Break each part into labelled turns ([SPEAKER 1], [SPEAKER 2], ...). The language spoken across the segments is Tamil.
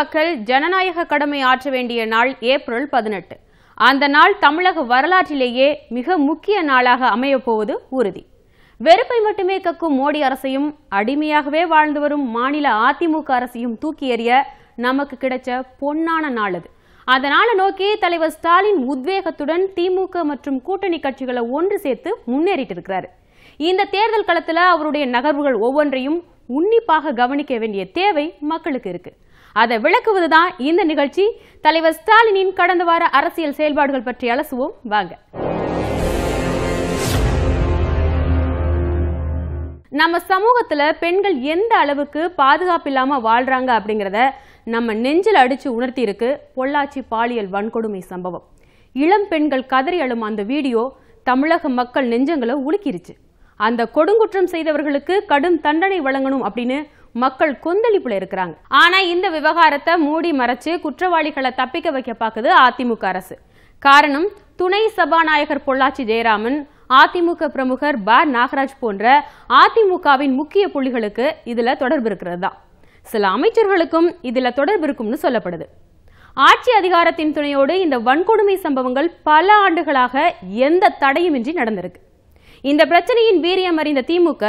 [SPEAKER 1] மக்கள் ஜனநாயக கடமை ஆற்ற வேண்டிய நாள் ஏப்ரல் பதினெட்டு. அந்த நாள் தமிழக வரலாற்றிலேயே மிக முக்கிய நாளாக அமையப்போவது உறுதி. வெறுப்பை மட்டுமே கக்கும் மோடி அரசையும் அடிமையாகவே வாழ்ந்து வரும் மாநில அதிமுக அரசையும் தூக்கி எறிய நமக்கு கிடைச்ச பொன்னான நாள் அது. அந்த நாளை நோக்கி தலைவர் ஸ்டாலின் உத்வேகத்துடன் திமுக மற்றும் கூட்டணி கட்சிகளை ஒன்று சேர்த்து முன்னேறிட்டு இருக்கிறாரு இந்த தேர்தல் களத்தில் அவருடைய நகர்வுகள் ஒவ்வொன்றையும் உன்னிப்பாக கவனிக்க வேண்டிய தேவை மக்களுக்கு இருக்குது அதை விளக்குவதுதான் இந்த நிகழ்ச்சி. தலைவர் ஸ்டாலினின் கடந்த வார அரசியல் செயல்பாடுகள் பற்றி அலசுவோம். வாங்க. நம்ம சமூகத்துல பெண்கள் எந்த அளவுக்கு பாதுகாப்பு இல்லாம வாழ்றாங்க அப்படிங்கறத நம்ம நெஞ்சில் அடிச்சு உணர்த்தி இருக்கு பொள்ளாச்சி பாலியல் வன்கொடுமை சம்பவம். இளம் பெண்கள் கதறி அழும் அந்த வீடியோ தமிழக மக்கள் நெஞ்சங்களை உலுக்கிருச்சு. அந்த கொடுங்குற்றம் செய்தவர்களுக்கு கடும் தண்டனை வழங்கணும் அப்படின்னு மக்கள் கொந்தளிப்புல இருக்கிறாங்க. ஆனா இந்த விவகாரத்தை மூடி மறைச்சு குற்றவாளிகளை தப்பிக்க வைக்க பாக்குது அதிமுக அரசு. காரணம் துணை சபாநாயகர் பொள்ளாச்சி ஜெயராமன் அதிமுக பிரமுகர் ப நாகராஜ் போன்ற அதிமுகவின் முக்கிய புள்ளிகளுக்கு இதுல தொடர்பு இருக்கிறது தான் சில அமைச்சர்களுக்கும் இதுல தொடர்பு இருக்கும்னு சொல்லப்படுது. ஆட்சி அதிகாரத்தின் துணையோடு இந்த வன்கொடுமை சம்பவங்கள் பல ஆண்டுகளாக எந்த தடையுமின்றி நடந்திருக்கு. இந்த பிரச்சனையின் வீரியம் அறிந்த திமுக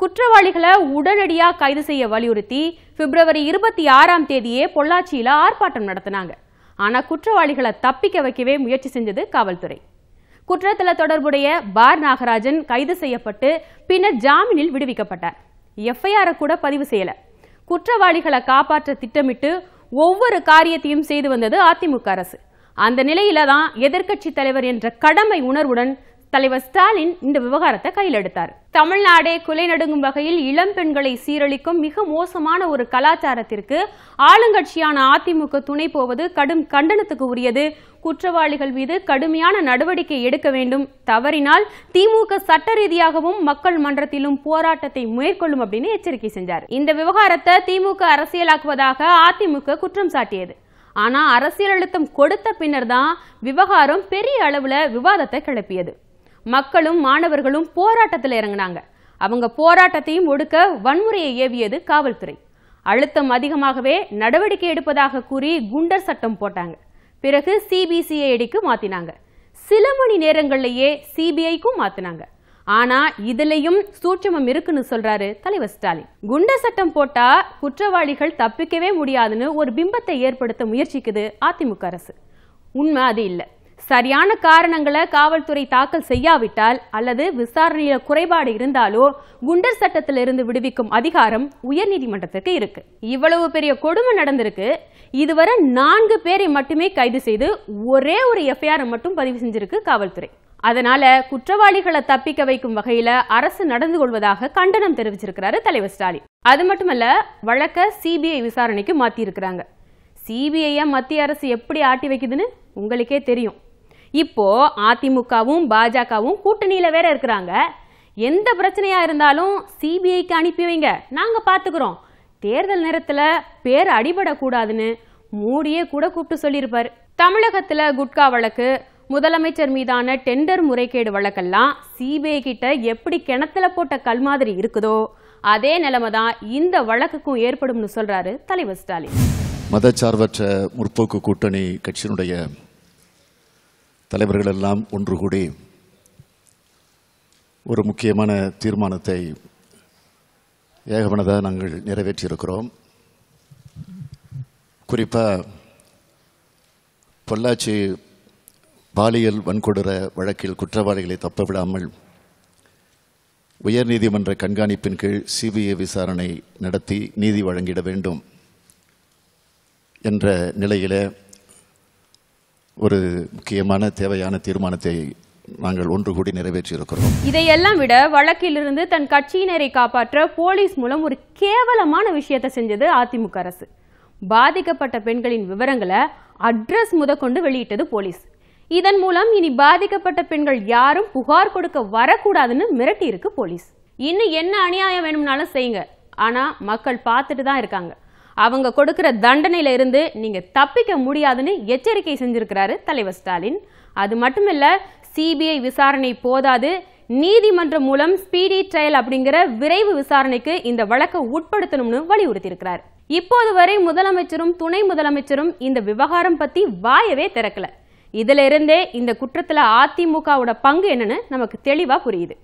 [SPEAKER 1] குற்றவாளிகளை உடனடியா கைது செய்ய வலியுறுத்தி பிப்ரவரி இருபத்தி ஆறாம் தேதியே பொள்ளாச்சியில ஆர்ப்பாட்டம் நடத்தினாங்க. ஆனா குற்றவாளிகளை தப்பிக்க வைக்கவே முயற்சி செஞ்சது காவல்துறை. குற்றத்தில் தொடர்புடைய பார் நாகராஜன் கைது செய்யப்பட்டு பின்னர் ஜாமீனில் விடுவிக்கப்பட்டார். எஃப்ஐஆர் கூட பதிவு செய்யல. குற்றவாளிகளை காப்பாற்ற திட்டமிட்டு ஒவ்வொரு காரியத்தையும் செய்து வந்தது அதிமுக அரசு. அந்த நிலையில தான் எதிர்க்கட்சி தலைவர் என்ற கடமை உணர்வுடன் தலைவர் ஸ்டாலின் இந்த விவகாரத்தை கையில் எடுத்தார். தமிழ்நாடே குலை நடுங்கும் வகையில் இளம் பெண்களை சீரழிக்கும் மிக மோசமான ஒரு கலாச்சாரத்திற்கு ஆளுங்கட்சியான அதிமுக துணை போவது கடும் கண்டனத்துக்கு உரியது. குற்றவாளிகள் மீது கடுமையான நடவடிக்கை எடுக்க வேண்டும். தவறினால் திமுக சட்ட ரீதியாகவும் மக்கள் மன்றத்திலும் போராட்டத்தை மேற்கொள்ளும் அப்படின்னு எச்சரிக்கை செஞ்சார். இந்த விவகாரத்தை திமுக அரசியலாக்குவதாக அதிமுக குற்றம் சாட்டியது. ஆனா அரசியல் அழுத்தம் கொடுத்த பின்னர் தான் விவகாரம் பெரிய அளவுல விவாதத்தை கிளப்பியது. மக்களும் மாணவர்களும் போராட்டத்தில் இறங்கினாங்க. அவங்க போராட்டத்தையும் ஒடுக்க வன்முறையை ஏவியது காவல்துறை. அழுத்தம் அதிகமாகவே நடவடிக்கை எடுப்பதாக கூறி குண்டர் சட்டம் போட்டாங்க. பிறகு சிபிசிஐடிக்கு மாத்தினாங்க. சில மணி நேரங்கள்லயே சிபிஐக்கும் மாத்தினாங்க. ஆனா இதுலயும் சூட்சமம் இருக்குன்னு சொல்றாரு தலைவர் ஸ்டாலின். குண்டர் சட்டம் போட்டா குற்றவாளிகள் தப்பிக்கவே முடியாதுன்னு ஒரு பிம்பத்தை ஏற்படுத்த முயற்சிக்குது அதிமுக அரசு. உண்மை அது இல்லை. சரியான காரணங்களை காவல்துறை தாக்கல் செய்யாவிட்டால் அல்லது விசாரணையில குறைபாடு இருந்தாலோ குண்டர் சட்டத்திலிருந்து விடுவிக்கும் அதிகாரம் உயர்நீதிமன்றத்திற்கு இருக்கு. இவ்வளவு பெரிய கொடுமை நடந்திருக்கு. இதுவரை நான்கு பேரை மட்டுமே கைது செய்து ஒரே ஒரு எஃப்ஐஆர் மட்டும் பதிவு செஞ்சிருக்கு காவல்துறை. அதனால குற்றவாளிகளை தப்பிக்க வைக்கும் வகையில அரசு நடந்து கொள்வதாக கண்டனம் தெரிவிச்சிருக்கிறாரு தலைவர் ஸ்டாலின். அது மட்டுமல்ல வழக்க சிபிஐ விசாரணைக்கு மாத்தி இருக்கிறாங்க சிபிஐ மத்திய அரசு எப்படி ஆட்டி வைக்குதுன்னு உங்களுக்கே தெரியும். இப்போ அதிமுகவும் பாஜகவும் கூட்டணியில வேற இருக்கிறாங்க. எந்த பிரச்சனையா இருந்தாலும் சிபிஐக்கு அனுப்பி வைங்க. நாங்க பாத்துக்கிறோம். தேர்தல் நேரத்துல பேர் அடிபடக்கூடாதுன்னு மோடியே கூட கூப்பிட்டு சொல்லியிருப்பார். தமிழகத்துல குட்கா வழக்கு முதலமைச்சர் மீதான டெண்டர் முறைகேடு வழக்கெல்லாம் சிபிஐ கிட்ட எப்படி கிணத்துல போட்ட கல் மாதிரி இருக்குதோ அதே நிலைமை தான் இந்த வழக்குக்கும் ஏற்படும்னு சொல்றாரு தலைவர் ஸ்டாலின்.
[SPEAKER 2] மதச்சார்பற்ற முற்போக்கு கூட்டணி கட்சியினுடைய தலைவர்கள் எல்லாம் ஒன்று கூடி ஒரு முக்கியமான தீர்மானத்தை ஏகமனதாக நாங்கள் நிறைவேற்றியிருக்கிறோம். குறிப்பாக பொள்ளாச்சி பாலியல் வன்கொடுற வழக்கில் குற்றவாளிகளை தப்ப விடாமல் உயர்நீதிமன்ற கண்காணிப்பின் கீழ் சிபிஐ விசாரணை நடத்தி நீதி வழங்கிட வேண்டும் என்ற நிலையிலே ஒரு முக்கியமான தேவையான தீர்மானத்தை நாங்கள் ஒன்று கூடி நிறைவேற்றியிருக்கிறோம்.
[SPEAKER 1] இதையெல்லாம் விட வழக்கிலிருந்து தன் கட்சியினரை காப்பாற்ற போலீஸ் மூலம் ஒரு கேவலமான விஷயத்தை செஞ்சது அதிமுக அரசு. பாதிக்கப்பட்ட பெண்களின் விவரங்களை அட்ரஸ் முதற்கொண்டு வெளியிட்டது போலீஸ். இதன் மூலம் இனி பாதிக்கப்பட்ட பெண்கள் யாரும் புகார் கொடுக்க வரக்கூடாதுன்னு மிரட்டி இருக்கு போலீஸ். இன்னும் என்ன அநியாயம் வேணும்னாலும் செய்யுங்க. ஆனா மக்கள் பார்த்துட்டு தான் இருக்காங்க. அவங்க கொடுக்கிற தண்டனையில இருந்து நீங்க தப்பிக்க முடியாதுன்னு எச்சரிக்கை செஞ்சிருக்கிறாரு தலைவர் ஸ்டாலின். அது மட்டுமில்ல சிபிஐ விசாரணை போதாது. நீதிமன்றம் மூலம் ஸ்பீடி ட்ரையல் அப்படிங்கிற விரைவு விசாரணைக்கு இந்த வழக்கை உட்படுத்தணும்னு வலியுறுத்தி இருக்கிறார் இப்போது வரை முதலமைச்சரும் துணை முதலமைச்சரும் இந்த விவகாரம் பத்தி வாயவே திறக்கல. இதுல இருந்தே இந்த குற்றத்துல அதிமுகவோட பங்கு என்னன்னு நமக்கு தெளிவா புரியுது.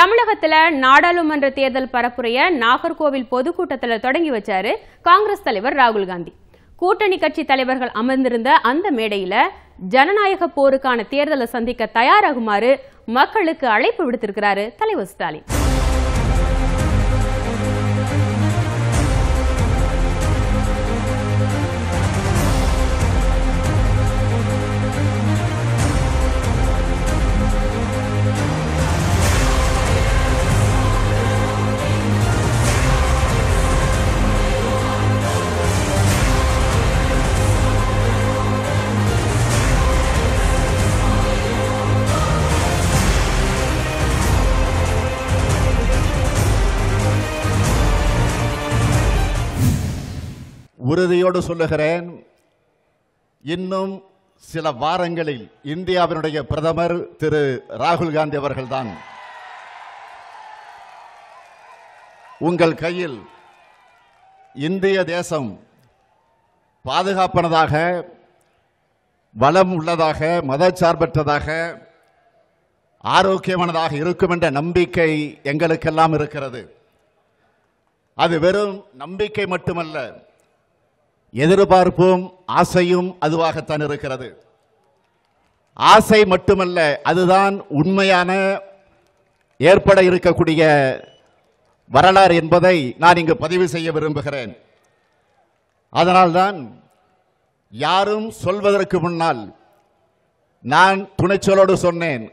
[SPEAKER 1] தமிழகத்துல நாடாளுமன்ற தேர்தல் பரப்புரைய நாகர்கோவில் பொதுக்கூட்டத்தில் தொடங்கி வச்சாரு காங்கிரஸ் தலைவர் ராகுல் காந்தி. கூட்டணி கட்சி தலைவர்கள் அமர்ந்திருந்த அந்த மேடையில ஜனநாயக போருக்கான தேர்தலை சந்திக்க தயாராகுமாறு மக்களுக்கு அழைப்பு விடுத்திருக்கிறாரு தலைவர் ஸ்டாலின்.
[SPEAKER 3] உறுதியோடு சொல்லுகிறேன் இன்னும் சில வாரங்களில் இந்தியாவினுடைய பிரதமர் திரு ராகுல் காந்தி அவர்கள்தான். உங்கள் கையில் இந்திய தேசம் பாதுகாப்பானதாக வளம் உள்ளதாக மதச்சார்பற்றதாக ஆரோக்கியமானதாக இருக்கும் என்ற நம்பிக்கை எங்களுக்கெல்லாம் இருக்கிறது. அது வெறும் நம்பிக்கை மட்டுமல்ல எதிர்பார்ப்பும் ஆசையும் அதுவாகத்தான் இருக்கிறது. ஆசை மட்டுமல்ல அதுதான் உண்மையான ஏற்பட இருக்கக்கூடிய வரலாறு என்பதை நான் இங்கு பதிவு செய்ய விரும்புகிறேன். அதனால்தான் யாரும் சொல்வதற்கு முன்னால் நான் துணைச்சொலோடு சொன்னேன்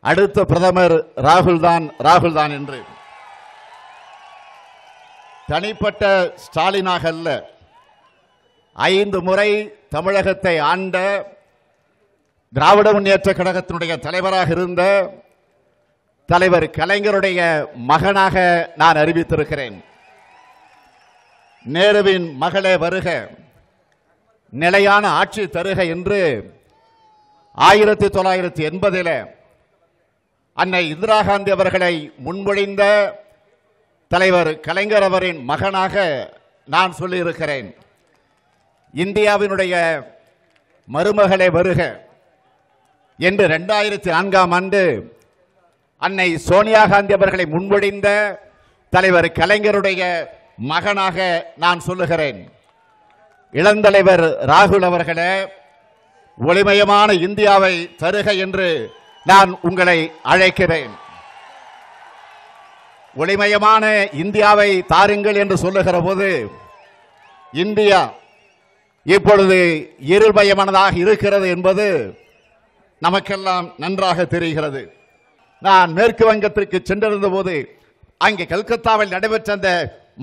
[SPEAKER 3] அடுத்த பிரதமர் ராகுல் தான் ராகுல் தான் என்று. தனிப்பட்ட ஸ்டாலினாக அல்ல ஐந்து முறை தமிழகத்தை ஆண்ட திராவிட முன்னேற்ற கழகத்தினுடைய தலைவராக இருந்த தலைவர் கலைஞருடைய மகனாக நான் அறிவித்திருக்கிறேன். நேருவின் மகளே வருக. நிலையான ஆட்சி தருக என்று ஆயிரத்தி தொள்ளாயிரத்தி எண்பதில் அன்னை இந்திரா காந்தி அவர்களை முன்மொழிந்த தலைவர் கலைஞர் அவரின் மகனாக நான் சொல்லியிருக்கிறேன். இந்தியாவினுடைய மருமகளை வருக என்று ரெண்டாயிரத்தி நான்காம் ஆண்டு அன்னை சோனியா காந்தி அவர்களை முன்மொழிந்த தலைவர் கலைஞருடைய மகனாக நான் சொல்லுகிறேன். இளந்தலைவர் ராகுல் அவர்களே ஒளிமயமான இந்தியாவை தருக என்று நான் உங்களை அழைக்கிறேன். ஒளிமயமான இந்தியாவை தாருங்கள் என்று சொல்லுகிற போது இந்தியா இப்பொழுது இருள்மயமானதாக இருக்கிறது என்பது நமக்கெல்லாம் நன்றாக தெரிகிறது. நான் மேற்கு வங்கத்திற்கு சென்றிருந்த போது அங்கே கல்கத்தாவில் நடைபெற்ற அந்த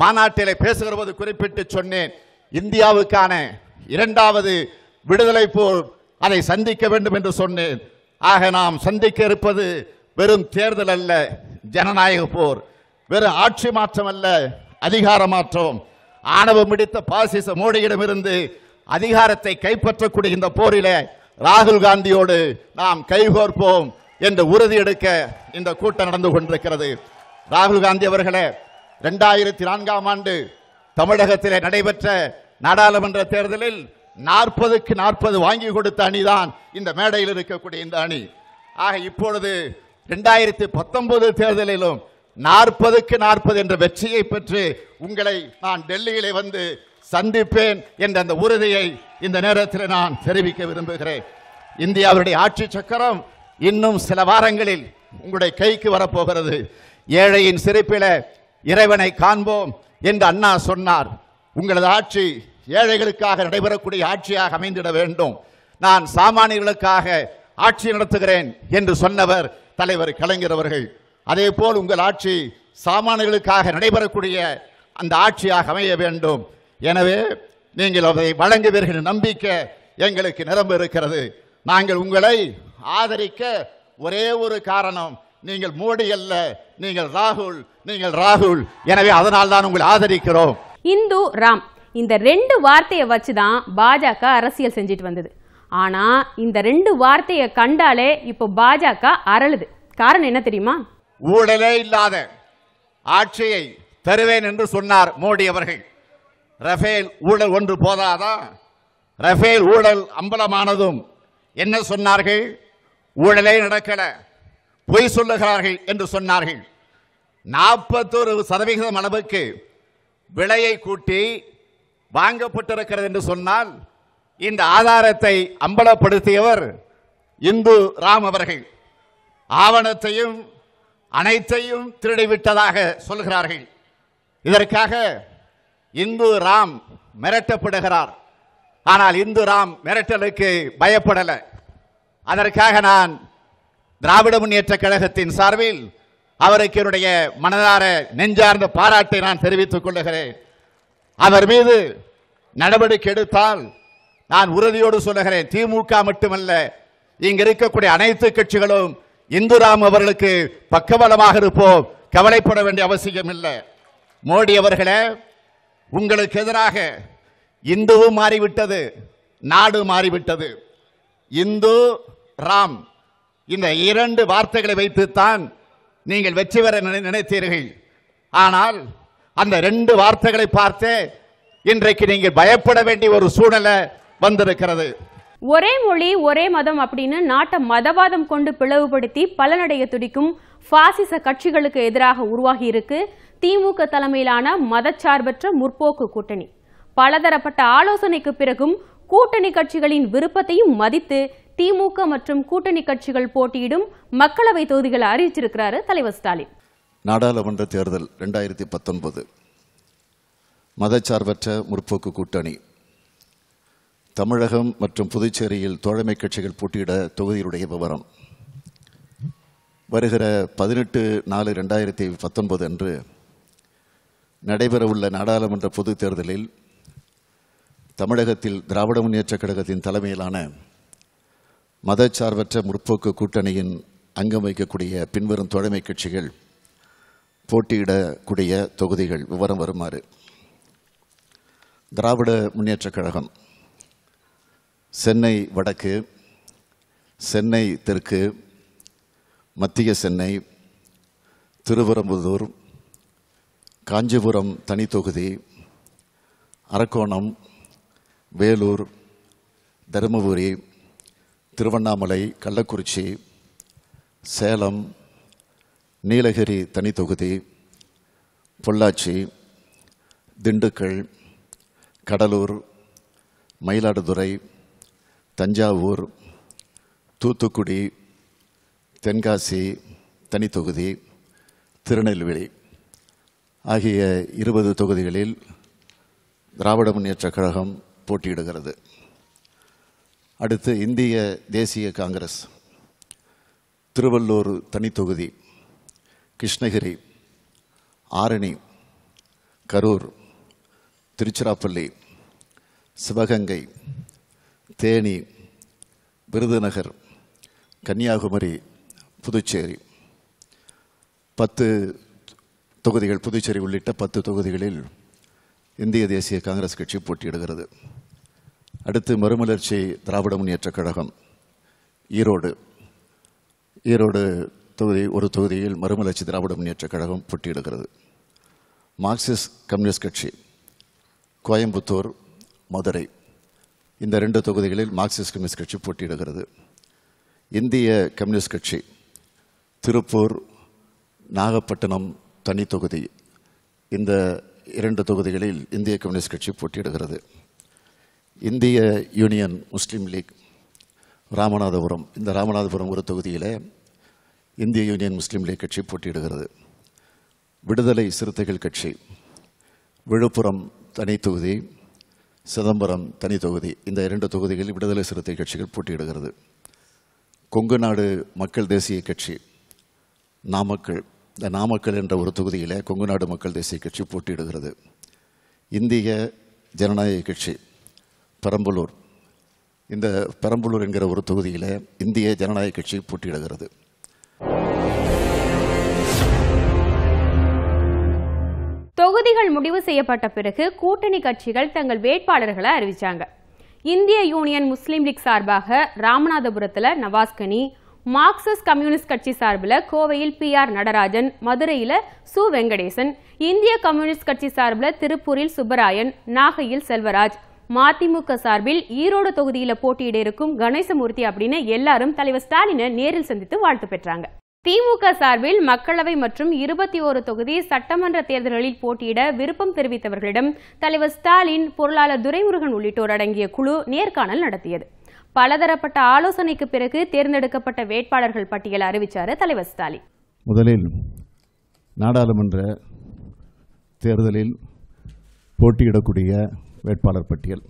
[SPEAKER 3] மாநாட்டிலே பேசுகிற போது குறிப்பிட்டு சொன்னேன் இந்தியாவுக்கான இரண்டாவது விடுதலை போர் அதை சந்திக்க வேண்டும் என்று சொன்னேன். ஆக நாம் சந்திக்க இருப்பது வெறும் தேர்தல் அல்ல ஜனநாயக போர். வெறும் ஆட்சி மாற்றம் அல்ல அதிகார மாற்றம். ஆணவம் பிடித்த பாசிச மோடியிடமிருந்து அதிகாரத்தை கைப்பற்றக்கூடிய இந்த போரிலே ராகுல் காந்தியோடு நாம் கைகோர்ப்போம் என்று உறுதி எடுக்க இந்த கூட்டம் நடந்து கொண்டிருக்கிறது. ராகுல் காந்தி அவர்களே இரண்டாயிரத்தி நான்காம் ஆண்டு தமிழகத்திலே நடைபெற்ற நாடாளுமன்ற தேர்தலில் நாற்பதுக்கு நாற்பது வாங்கி கொடுத்த அணிதான் இந்த மேடையில் இருக்கக்கூடிய இந்த அணி. ஆக இப்பொழுது இரண்டாயிரத்தி பத்தொன்பது தேர்தலிலும் நாற்பதுக்கு நாற்பது என்ற வெற்றியை பெற்று உங்களை நான் டெல்லியிலே வந்து சந்திப்பேன் என்ற அந்த உறுதியை இந்த நேரத்தில் நான் தெரிவிக்க விரும்புகிறேன். இந்தியாவுடைய ஆட்சி சக்கரம் இன்னும் சில வாரங்களில் உங்களுடைய கைக்கு வரப்போகிறது. ஏழையின் சிரிப்பில இறைவனை காண்போம் என்று அண்ணா சொன்னார். உங்களது ஆட்சி ஏழைகளுக்காக நடைபெறக்கூடிய ஆட்சியாக அமைந்திட வேண்டும். நான் சாமானியர்களுக்காக ஆட்சி நடத்துகிறேன் என்று சொன்னவர் தலைவர் கலைஞர் அவர்கள். அதே போல் உங்கள் ஆட்சி சாமானியர்களுக்காக நடைபெறக்கூடிய அந்த ஆட்சியாக அமைய வேண்டும். எனவே நீங்கள் அதை வழங்குவீர்கள் நம்பிக்கை எங்களுக்கு நிரம்ப இருக்கிறது. நாங்கள் உங்களை ஆதரிக்க ஒரே ஒரு காரணம் நீங்கள் மோடி அல்ல நீங்கள் ராகுல் நீங்கள் ராகுல். எனவே அதனால் தான் உங்களை ஆதரிக்கிறோம்.
[SPEAKER 1] இந்து ராம் இந்த ரெண்டு வார்த்தையை வச்சு தான் பாஜக அரசியல் செஞ்சுட்டு வந்தது. ஆனா இந்த ரெண்டு வார்த்தையை கண்டாலே இப்போ பாஜக அரளுது காரணம் என்ன தெரியுமா?
[SPEAKER 3] ஊழலே இல்லாத ஆட்சியை தருவேன் என்று சொன்னார் மோடி அவர்கள். ரஃபேல் ஊழல் ஒன்று போதாதா? ரஃபேல் ஊழல் அம்பலமானதும் என்ன சொன்னார்கள்? ஊழலே நடக்கல. பொய் சொல்லுகிறார்கள் என்று சொன்னார்கள். நாற்பத்தொரு சதவிகிதம் அளவுக்கு விலையை கூட்டி வாங்கப்பட்டிருக்கிறது என்று சொன்னால் இந்த ஆதாரத்தை அம்பலப்படுத்தியவர் இந்து ராம் அவர்கள். ஆவணத்தையும் அனைத்தையும் திருடிவிட்டதாக சொல்கிறார்கள். இதற்காக இந்து ராம் மிரட்டப்படுகிறார். ஆனால் இந்து ராம் மிரட்டலுக்கு பயப்படல. அதற்காக நான் திராவிட முன்னேற்ற கழகத்தின் சார்பில் அவருக்கு என்னுடைய மனதார நெஞ்சார்ந்த பாராட்டை நான் தெரிவித்துக் கொள்ளுகிறேன் அவர் மீது நடவடிக்கை எடுத்தால் நான் உறுதியோடு சொல்லுகிறேன் திமுக மட்டுமல்ல இங்கு இருக்கக்கூடிய அனைத்து கட்சிகளும் இந்துராம் அவர்களுக்கு பக்கபலமாக இருப்போம் கவலைப்பட வேண்டிய அவசியம் இல்லை மோடி அவர்களே உங்களுக்கு எதிராக இந்துவும் மாறிவிட்டது நாடு மாறிவிட்டது. இந்து ராம் இந்த இரண்டு வார்த்தைகளை வைத்துத்தான் நீங்கள் வெற்றி பெற நினை- நினைத்தீர்கள். ஆனால் அந்த ரெண்டு வார்த்தைகளை பார்த்து இன்றைக்கு நீங்கள் பயப்பட வேண்டிய ஒரு சூழ்நிலை வந்திருக்கிறது.
[SPEAKER 1] ஒரே மொழி ஒரே மதம் அப்படின்னு நாட்டை மதவாதம் கொண்டு பிளவுபடுத்தி பலனடைய துடிக்கும் பாசிச கட்சிகளுக்கு எதிராக உருவாகி இருக்கு. திமுக தலைமையிலான மதச்சார்பற்ற முற்போக்கு கூட்டணி. பலதரப்பட்ட ஆலோசனைக்கு பிறகும் கூட்டணி கட்சிகளின் விருப்பத்தையும் மதித்து திமுக மற்றும் கூட்டணி கட்சிகள் போட்டியிடும் மக்களவை தொகுதிகளை அறிவிச்சிருக்கிறாரு தலைவர் ஸ்டாலின்.
[SPEAKER 2] நாடாளுமன்ற தேர்தல் ரெண்டாயிரத்தி பத்தொன்பது. மதச்சார்பற்ற முற்போக்கு கூட்டணி. தமிழகம் மற்றும் புதுச்சேரியில் தோழமை கட்சிகள் போட்டியிட தொகுதியுடைய விவரம். வருகிற பதினெட்டு நாலு ரெண்டாயிரத்தி பத்தொன்பது அன்று நடைபெறவுள்ள நாடாளுமன்ற பொதுத் தேர்தலில் தமிழகத்தில் திராவிட முன்னேற்றக் கழகத்தின் தலைமையிலான மதச்சார்பற்ற முற்போக்கு கூட்டணியின் அங்கம் வகிக்கக்கூடிய பின்வரும் தோழமை கட்சிகள் போட்டியிடக்கூடிய தொகுதிகள் விவரம் வருமாறு. திராவிட முன்னேற்றக் கழகம் சென்னை வடக்கு சென்னை தெற்கு மத்திய சென்னை திருவரம்புதூர் காஞ்சிபுரம் தனித்தொகுதி அரக்கோணம் வேலூர் தருமபுரி திருவண்ணாமலை கள்ளக்குறிச்சி சேலம் நீலகிரி தனித்தொகுதி பொள்ளாச்சி திண்டுக்கல் கடலூர் மயிலாடுதுறை தஞ்சாவூர் தூத்துக்குடி தென்காசி தனித்தொகுதி திருநெல்வேலி. ஆகிய இருபது தொகுதிகளில் திராவிட முன்னேற்றக் கழகம் போட்டியிடுகிறது. அடுத்து இந்திய தேசிய காங்கிரஸ் திருவள்ளூர் தனித்தொகுதி கிருஷ்ணகிரி ஆரணி கரூர் திருச்சிராப்பள்ளி சிவகங்கை தேனி விருதுநகர் கன்னியாகுமரி புதுச்சேரி. பத்து தொகுதிகள் புதுச்சேரி உள்ளிட்ட பத்து தொகுதிகளில் இந்திய தேசிய காங்கிரஸ் கட்சி போட்டியிடுகிறது. அடுத்து மறுமலர்ச்சி திராவிட முன்னேற்றக் கழகம் ஈரோடு. ஈரோடு தொகுதி ஒரு தொகுதியில் மறுமலர்ச்சி திராவிட முன்னேற்றக் கழகம் போட்டியிடுகிறது. மார்க்சிஸ்ட் கம்யூனிஸ்ட் கட்சி கோயம்புத்தூர் மதுரை. இந்த ரெண்டு தொகுதிகளில் மார்க்சிஸ்ட் கம்யூனிஸ்ட் கட்சி போட்டியிடுகிறது. இந்திய கம்யூனிஸ்ட் கட்சி திருப்பூர் நாகப்பட்டினம் தனி தொகுதி இந்த இரண்டு தொகுதிகளில் இந்திய கம்யூனிஸ்ட் கட்சி போட்டியிடுகிறது. இந்திய யூனியன் முஸ்லீம் லீக் ராமநாதபுரம். இந்த ராமநாதபுரம் ஒரு தொகுதியில் இந்திய யூனியன் முஸ்லீம் லீக் கட்சி போட்டியிடுகிறது. விடுதலை சிறுத்தைகள் கட்சி விழுப்புரம் தனி தொகுதி சிதம்பரம் தனி தொகுதி இந்த இரண்டு தொகுதிகளில் விடுதலை சிறுத்தை கட்சிகள் போட்டியிடுகிறது. கொங்கு நாடு மக்கள் தேசிய கட்சி நாமக்கல். இந்த நாமக்கல் என்ற ஒரு தொகுதியில் கொங்கு நாடு மக்கள் தேசிய கட்சி போட்டியிடுகிறது. இந்திய ஜனநாயக கட்சி பெரம்பலூர். இந்த பெரம்பலூர் என்கிற ஒரு தொகுதியில் இந்திய ஜனநாயக கட்சி போட்டியிடுகிறது.
[SPEAKER 1] தொகுதிகள் முடிவு செய்யப்பட்ட பிறகு கூட்டணி கட்சிகள் தங்கள் வேட்பாளர்களை அறிவிச்சாங்க. இந்திய யூனியன் முஸ்லீம் லீக் சார்பாக ராமநாதபுரத்தில் நவாஸ்கனி மார்க்சிஸ்ட் கம்யூனிஸ்ட் கட்சி சார்பில் கோவையில் பி ஆர் நடராஜன் மதுரையில் சு. வெங்கடேசன் இந்திய கம்யூனிஸ்ட் கட்சி சார்பில் திருப்பூரில் சுப்பராயன் நாகையில் செல்வராஜ். மதிமுக சார்பில் ஈரோடு தொகுதியில் போட்டியிட இருக்கும் கணேசமூர்த்தி அப்படின்னு எல்லாரும் தலைவர் ஸ்டாலினை நேரில் சந்தித்து வாழ்த்து பெற்றாங்க. திமுக சார்பில் மக்களவை மற்றும் இருபத்தி ஓரு தொகுதி சட்டமன்ற தேர்தல்களில் போட்டியிட விருப்பம் தெரிவித்தவர்களிடம் தலைவர் ஸ்டாலின் பொருளாளர் துரைமுருகன் உள்ளிட்டோர் அடங்கிய குழு நேர்காணல் நடத்தியது. பலதரப்பட்ட ஆலோசனைக்கு பிறகு தேர்ந்தெடுக்கப்பட்ட வேட்பாளர்கள் பட்டியலை அறிவித்தார் தலைவர் ஸ்டாலின்.
[SPEAKER 2] முதலில் நாடாளுமன்ற தேர்தலில் போட்டியிடக்கூடிய வேட்பாளர் பட்டியல்.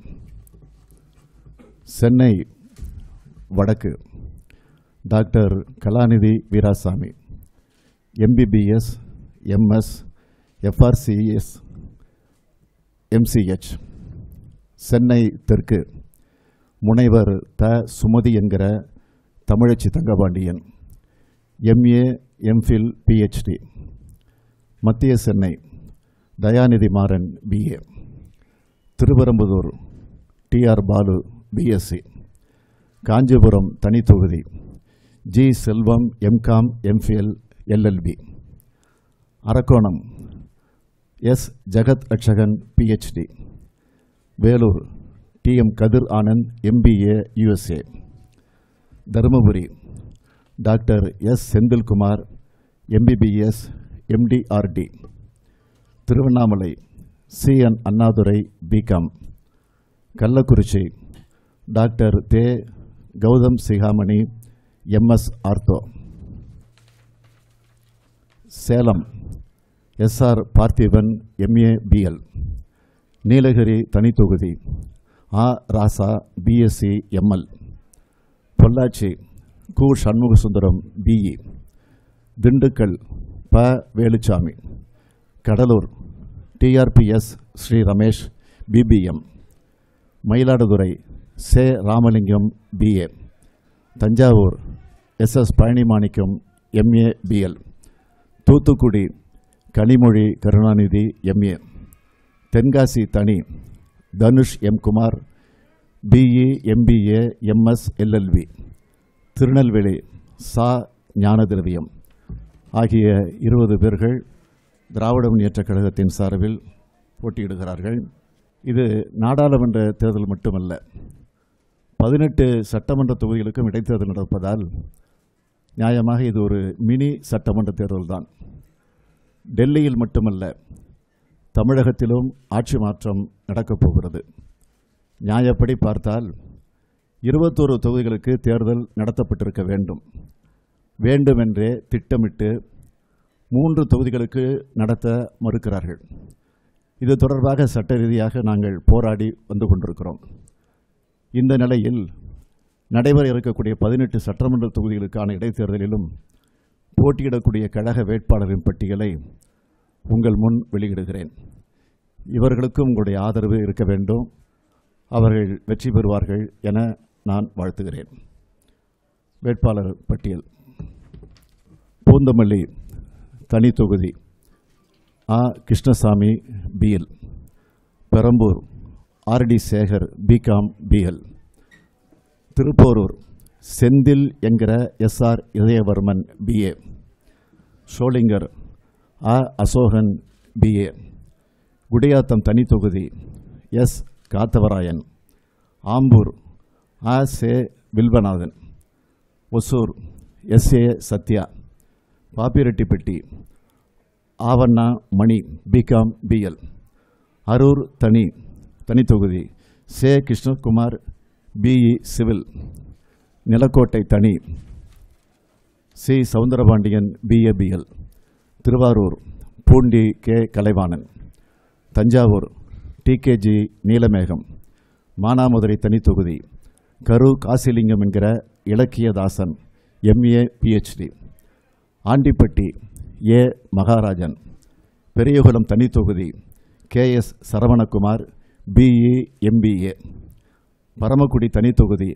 [SPEAKER 2] சென்னை வடக்கு doctor Kalanidhi Veeraswamy MBBS MS FRCS MCh Chennai தெற்கு முனைவர் த. சுமதி என்கிற Thamizhachi Thangapandian. MA MPhil PhD மத்திய Chennai Dayanidhi Maran BA Tiruvarambudur TR Baalu BSc Kanchipuram தனித்தொகுதி G Selvam MCom MPhil LLB Arakkonam S Jagath Ratchagan PhD Vellore D M Kathir Anand MBA USA. Dharmapuri. Doctor S. Senthilkumar MBBS MDRD Tiruvannamalai. C. N. Annadurai BCom Kallakurichi. Doctor தே. Gautham Sigamani MS ortho. Salem. SR Parthiban MA BL Nilgiri தனித்தொகுதி. ஆ ராசா பிஎஸ்சி எம்எல் பொள்ளாச்சி கு. சண்முகசுந்தரம் பிஇ திண்டுக்கல் ப. வேலுச்சாமி. கடலூர் டிஆர்பிஎஸ் ஸ்ரீ ரமேஷ் பிபிஎம் மயிலாடுதுறை சே. Ramalingam BA Thanjavur SS Palanimanickam MA BL Thoothukudi Kanimozhi Karunanidhi MA Tenkasi தனி Dhanush M Kumar BE MBA MS LLB Tirunelveli சா ஞானதிரவியம் ஆகிய இருபது பேர்கள் திராவிட முன்னேற்றக் கழகத்தின் சார்பில் போட்டியிடுகிறார்கள். இது நாடாளுமன்ற தேர்தல் மட்டுமல்ல பதினெட்டு சட்டமன்ற தொகுதிகளுக்கும் இடைத்தேர்தல் நடப்பதால் நியாயமாக இது ஒரு மினி சட்டமன்ற தேர்தல் தான் டெல்லியில் மட்டுமல்ல தமிழகத்திலும் ஆட்சி மாற்றம் நடக்கப் போகிறது. நியாயப்படி பார்த்தால் இருபத்தோரு தொகுதிகளுக்கு தேர்தல் நடத்தப்பட்டிருக்க வேண்டும். வேண்டுமென்றே திட்டமிட்டு மூன்று தொகுதிகளுக்கு நடத்த மறுக்கிறார்கள். இது தொடர்பாக சட்ட ரீதியாக நாங்கள் போராடி வந்து கொண்டிருக்கிறோம். இந்த நிலையில் நடைபெற இருக்கக்கூடிய பதினெட்டு சட்டமன்ற தொகுதிகளுக்கான இடைத்தேர்தலிலும் போட்டியிடக்கூடிய கழக வேட்பாளரின் பட்டியலை உங்கள் முன் வெளியிடுகிறேன். இவர்களுக்கும் உங்களுடைய ஆதரவு இருக்க வேண்டும். அவர்கள் வெற்றி பெறுவார்கள் என நான் வாழ்த்துகிறேன். வேட்பாளர் பட்டியல். பூந்தமல்லி தனி தொகுதி. ஆ. Krishnasamy BL Perambur RD Sekar BCom BL Thiruporur Senthil என்கிற எஸ்ஆர் இதயவர்மன் பிஏ ஷோலிங்கர் ஆ. அசோகன் பிஏ குடியாத்தம் தனி தொகுதி எஸ். காத்தவராயன். ஆம்பூர் ஆ. சே. வில்வநாதன். ஒசூர் எஸ். ஏ. சத்யா. பாப்பிரெட்டிப்பட்டி ஆவண்ணா மணி பிகாம் பிஎல். அரூர் தனி தனித்தொகுதி சே. Krishnakumar BE civil. நிலக்கோட்டை தனி C. Soundarapandian BA BL Thiruvarur Poondi K. Kalaivanan Thanjavur TKG Neelamegam Manamadurai தனித்தொகுதி கரு காசிலிங்கம் என்கிற Ilakkiyadasan MA PhD Andipatti A. Maharajan Periyakulam தனித்தொகுதி K. S. Saravanakumar BE MBA Paramakudi தனித்தொகுதி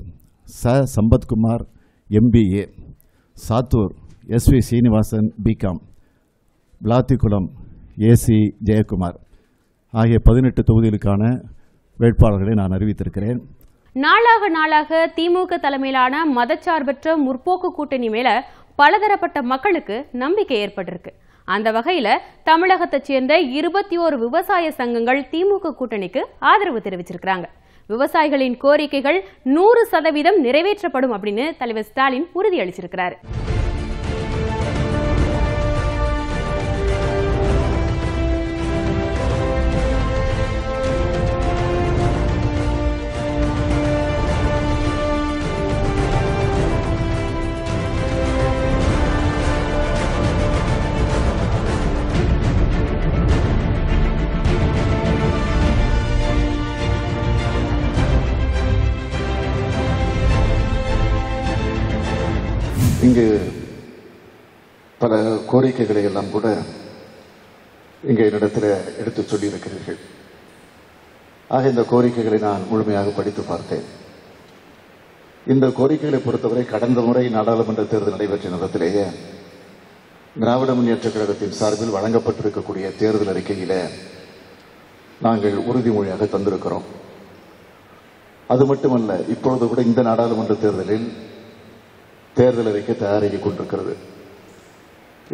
[SPEAKER 2] ச. Sampathkumar MBA Sattur SV Srinivasan BCom Vilathikulam AC Jayakumar. ஆகிய பதினெட்டு தொகுதிகளுக்கான வேட்பாளர்களை நான் அறிவித்திருக்கிறேன்.
[SPEAKER 1] நாளாக நாளாக திமுக தலைமையிலான மதச்சார்பற்ற முற்போக்கு கூட்டணி மேல பலதரப்பட்ட மக்களுக்கு நம்பிக்கை ஏற்பட்டிருக்கு. அந்த வகையில தமிழகத்தைச் சேர்ந்த இருபத்தி ஓரு விவசாய சங்கங்கள் திமுக கூட்டணிக்கு ஆதரவு தெரிவிச்சிருக்கிறாங்க. விவசாயிகளின் கோரிக்கைகள் நூறு சதவீதம் நிறைவேற்றப்படும் அப்படின்னு தலைவர் ஸ்டாலின் உறுதியளிச்சிருக்கிறாரு.
[SPEAKER 2] இங்கு பல கோரிக்கைகளை எல்லாம் கூட இங்கே என்னிடத்தில் எடுத்து சொல்லியிருக்கிறீர்கள். ஆக இந்த கோரிக்கைகளை நான் முழுமையாக படித்து பார்த்தேன். இந்த கோரிக்கைகளை பொறுத்தவரை கடந்த முறை நாடாளுமன்ற தேர்தல் நடைபெற்ற நேரத்திலேயே திராவிட முன்னேற்ற கழகத்தின் சார்பில் வழங்கப்பட்டிருக்கக்கூடிய தேர்தல் அறிக்கையில நாங்கள் உறுதிமொழியாக தந்திருக்கிறோம். அது மட்டுமல்ல இப்பொழுது கூட இந்த நாடாளுமன்ற தேர்தலில் தேர்தல் அறிக்கை தயாராகி கொண்டிருக்கிறது.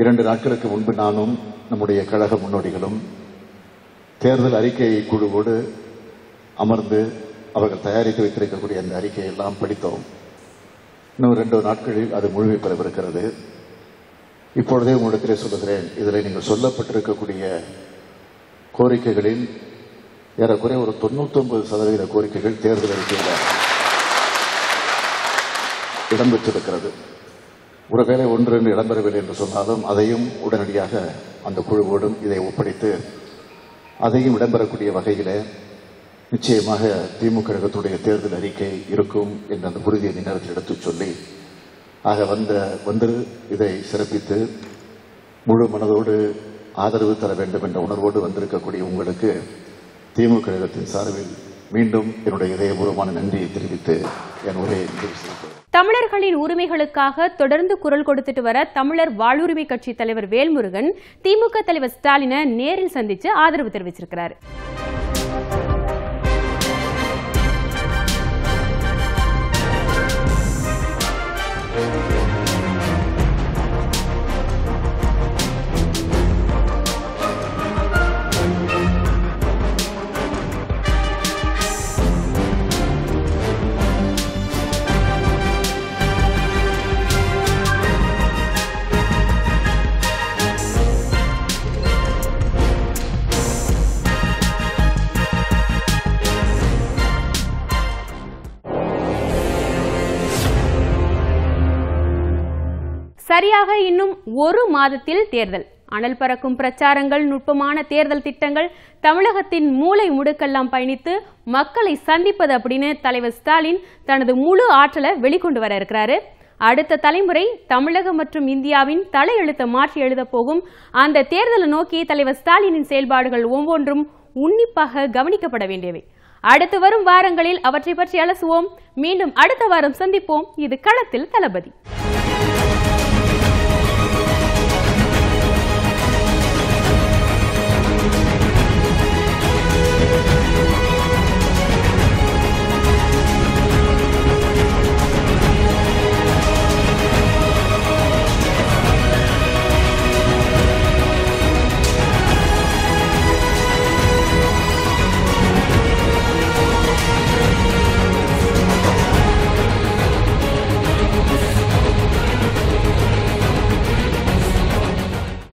[SPEAKER 2] இரண்டு நாட்களுக்கு முன்பு நானும் நம்முடைய கழக முன்னோடிகளும் தேர்தல் அறிக்கை குழுவோடு அமர்ந்து அவர்கள் தயாரித்து வைத்திருக்கக்கூடிய அந்த அறிக்கையை எல்லாம் படித்தோம். இன்னும் ரெண்டு நாட்களில் அது முழுமை பெறவிருக்கிறது. இப்பொழுதே உங்களிடத்திலே சொல்லுகிறேன் இதில் நீங்கள் சொல்லப்பட்டிருக்கக்கூடிய கோரிக்கைகளில் ஏறக்குறைய ஒரு தொண்ணூத்தொன்பது சதவீத கோரிக்கைகள் தேர்தல் அறிக்கையில் இடம்பெற்றிருக்கிறது. ஒருவேளை ஒன்று என்று இடம்பெறவில்லை என்று சொன்னாலும் அதையும் உடனடியாக அந்த குழுவோடும் இதை ஒப்படைத்து அதையும் இடம்பெறக்கூடிய வகையில் நிச்சயமாக திமுக கழகத்துடைய தேர்தல் அறிக்கை இருக்கும் என்ற அந்த உறுதியை நேரத்தில் எடுத்துச் சொல்லி ஆக வந்த வந்து இதை சிறப்பித்து முழு மனதோடு ஆதரவு தர வேண்டும் என்ற உணர்வோடு வந்திருக்கக்கூடிய உங்களுக்கு திமுக கழகத்தின் சார்பில் மீண்டும் என்னுடைய இதயபூர்வமான நன்றியை தெரிவித்து என் உரையை நிறைவு செய்கிறேன்.
[SPEAKER 1] தமிழர்களின் உரிமைகளுக்காக தொடர்ந்து குரல் கொடுத்துட்டு வர தமிழர் வாழ்வுரிமை கட்சி தலைவர் வேல்முருகன் திமுக தலைவர் ஸ்டாலினை நேரில் சந்திச்சு ஆதரவு தெரிவிச்சிருக்கிறாரு. ஒரு மாதத்தில் தேர்தல். அனல் பறக்கும் பிரச்சாரங்கள் நுட்பமான தேர்தல் திட்டங்கள் தமிழகத்தின் மூளை முடுக்கெல்லாம் பயணித்து மக்களை சந்திப்பது அப்படின்னு தலைவர் ஸ்டாலின் தனது முழு ஆற்றலை வெளிக்கொண்டு வர இருக்கிறாரு. அடுத்த தலைமுறை தமிழகம் மற்றும் இந்தியாவின் தலையெழுத்தை மாற்றி எழுதப் போகும் அந்த தேர்தலை நோக்கி தலைவர் ஸ்டாலினின் செயல்பாடுகள் ஒவ்வொன்றும் உன்னிப்பாக கவனிக்கப்பட வேண்டியவை. அடுத்து வரும் வாரங்களில் அவற்றை பற்றி அலசுவோம். மீண்டும் அடுத்த வாரம் சந்திப்போம். இது களத்தில் தளபதி.